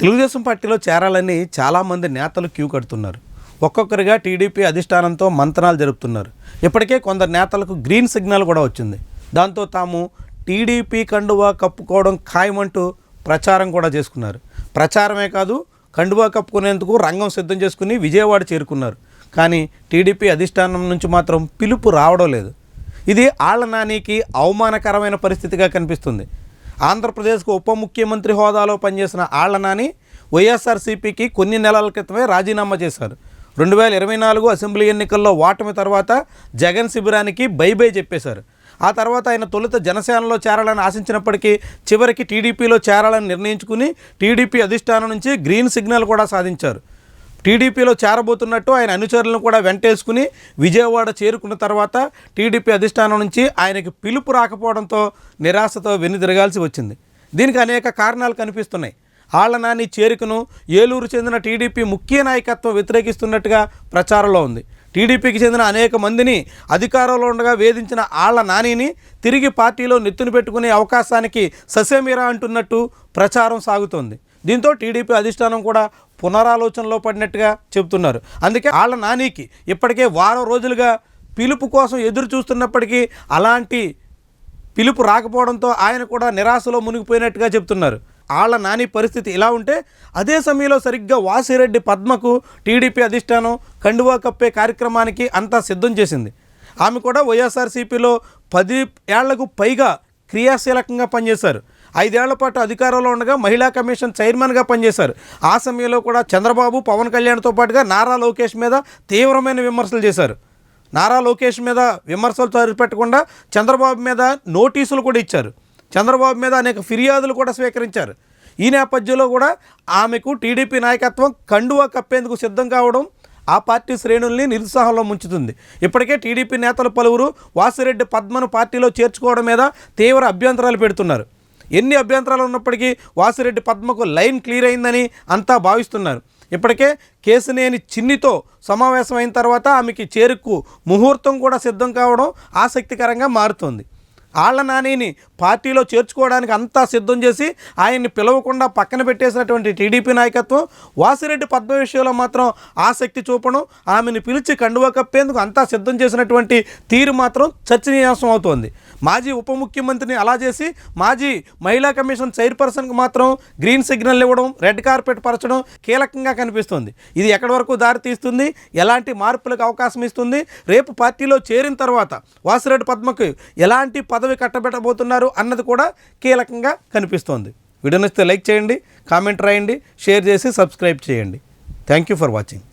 తెలుగుదేశం పార్టీలో చేరాలని చాలామంది నేతలు క్యూ కడుతున్నారు. ఒక్కొక్కరిగా టీడీపీ అధిష్టానంతో మంతనాలు జరుపుతున్నారు. ఇప్పటికే కొందరు నేతలకు గ్రీన్ సిగ్నల్ కూడా వచ్చింది. దాంతో తాము టీడీపీ కండువా కప్పుకోవడం ఖాయమంటూ ప్రచారం కూడా చేసుకున్నారు. ప్రచారమే కాదు కండువా కప్పుకునేందుకు రంగం సిద్ధం చేసుకుని విజయవాడ చేరుకున్నారు. కానీ టీడీపీ అధిష్టానం నుంచి మాత్రం పిలుపు రావడం లేదు. ఇది ఆళ్ళ నానికి అవమానకరమైన పరిస్థితిగా కనిపిస్తుంది. ఆంధ్రప్రదేశ్కు ఉప ముఖ్యమంత్రి హోదాలో పనిచేసిన ఆళ్ళ నాని వైఎస్ఆర్సీపీకి కొన్ని నెలల క్రితమే రాజీనామా చేశారు. రెండు వేల ఇరవై నాలుగు అసెంబ్లీ ఎన్నికల్లో ఓటమి తర్వాత జగన్ శిబిరానికి బై బై చెప్పేశారు. ఆ తర్వాత ఆయన తొలుత జనసేనలో చేరాలని ఆశించినప్పటికీ చివరికి టీడీపీలో చేరాలని నిర్ణయించుకుని టీడీపీ అధిష్టానం నుంచి గ్రీన్ సిగ్నల్ కూడా సాధించారు. టీడీపీలో చేరబోతున్నట్టు ఆయన అనుచరులను కూడా వెంటేసుకుని విజయవాడ చేరుకున్న తర్వాత టీడీపీ అధిష్టానం నుంచి ఆయనకి పిలుపు రాకపోవడంతో నిరాశతో వెనుదిరగాల్సి వచ్చింది. దీనికి అనేక కారణాలు కనిపిస్తున్నాయి. ఆళ్ళనాని చేరికను ఏలూరు చెందిన టీడీపీ ముఖ్య నాయకత్వం వ్యతిరేకిస్తున్నట్టుగా ప్రచారంలో ఉంది. టీడీపీకి చెందిన అనేక మందిని అధికారంలో ఉండగా వేధించిన ఆళ్ళ నానిని తిరిగి పార్టీలో నెత్తును పెట్టుకునే అవకాశానికి ససేమిరా అంటున్నట్టు ప్రచారం సాగుతోంది. దీంతో టీడీపీ అధిష్టానం కూడా పునరాలోచనలో పడినట్టుగా చెబుతున్నారు. అందుకే వాళ్ళ నానికి ఇప్పటికే వారం రోజులుగా పిలుపు కోసం ఎదురు చూస్తున్నప్పటికీ అలాంటి పిలుపు రాకపోవడంతో ఆయన కూడా నిరాశలో మునిగిపోయినట్టుగా చెబుతున్నారు. ఆళ్ళ నాని పరిస్థితి ఇలా ఉంటే అదే సమయంలో సరిగ్గా వాసిరెడ్డి పద్మకు టీడీపీ అధిష్టానం కండువా కప్పే కార్యక్రమానికి అంతా సిద్ధం చేసింది. ఆమె కూడా వైఎస్ఆర్సీపీలో పది ఏళ్ళకు పైగా క్రియాశీలకంగా పనిచేశారు. ఐదేళ్ళ పాటు అధికారంలో ఉండగా మహిళా కమిషన్ చైర్మన్గా పనిచేశారు. ఆ సమయంలో కూడా చంద్రబాబు పవన్ కళ్యాణ్తో పాటుగా నారా లోకేష్ మీద తీవ్రమైన విమర్శలు చేశారు. నారా లోకేష్ మీద విమర్శలు సరిపెట్టకుండా చంద్రబాబు మీద నోటీసులు కూడా ఇచ్చారు. చంద్రబాబు మీద అనేక ఫిర్యాదులు కూడా స్వీకరించారు. ఈ నేపథ్యంలో కూడా ఆమెకు టీడీపీ నాయకత్వం కండువా కప్పేందుకు సిద్ధం కావడం ఆ పార్టీ శ్రేణుల్ని నిరుత్సాహంలో ముంచుతుంది. ఇప్పటికే టీడీపీ నేతలు పలువురు వాసిరెడ్డి పద్మను పార్టీలో చేర్చుకోవడం మీద తీవ్ర అభ్యంతరాలు పెడుతున్నారు. ఎన్ని అభ్యంతరాలు ఉన్నప్పటికీ వాసిరెడ్డి పద్మకు లైన్ క్లియర్ అయిందని అంతా భావిస్తున్నారు. ఇప్పటికే కేసునేని చిన్నితో సమావేశం అయిన తర్వాత ఆమెకి చేరుకు ముహూర్తం కూడా సిద్ధం కావడం ఆసక్తికరంగా మారుతోంది. ఆళ్ళ నానిని పార్టీలో చేర్చుకోవడానికి అంతా సిద్ధం చేసి ఆయన్ని పిలవకుండా పక్కన పెట్టేసినటువంటి టీడీపీ నాయకత్వం వాసిరెడ్డి పద్మ విషయంలో మాత్రం ఆసక్తి చూపడం ఆమెను పిలిచి కండువా కప్పేందుకు అంతా సిద్ధం చేసినటువంటి తీరు మాత్రం చర్చనీయాంశం అవుతోంది. మాజీ ఉప ముఖ్యమంత్రిని అలా చేసి మాజీ మహిళా కమిషన్ చైర్పర్సన్కి మాత్రం గ్రీన్ సిగ్నల్ ఇవ్వడం రెడ్ కార్పెట్ పరచడం కీలకంగా కనిపిస్తుంది. ఇది ఎక్కడి వరకు దారి తీస్తుంది? ఎలాంటి మార్పులకు అవకాశం ఇస్తుంది? రేపు పార్టీలో చేరిన తర్వాత వాసిరెడ్డి పద్మకు ఎలాంటి పదవి కట్టబెట్టబోతున్నారు? అన్నది కూడా కీలకంగా కనిపిస్తోంది. వీడియో నచ్చితే లైక్ చేయండి కామెంట్ రాయండి షేర్ చేసి సబ్స్క్రైబ్ చేయండి. Thank you for watching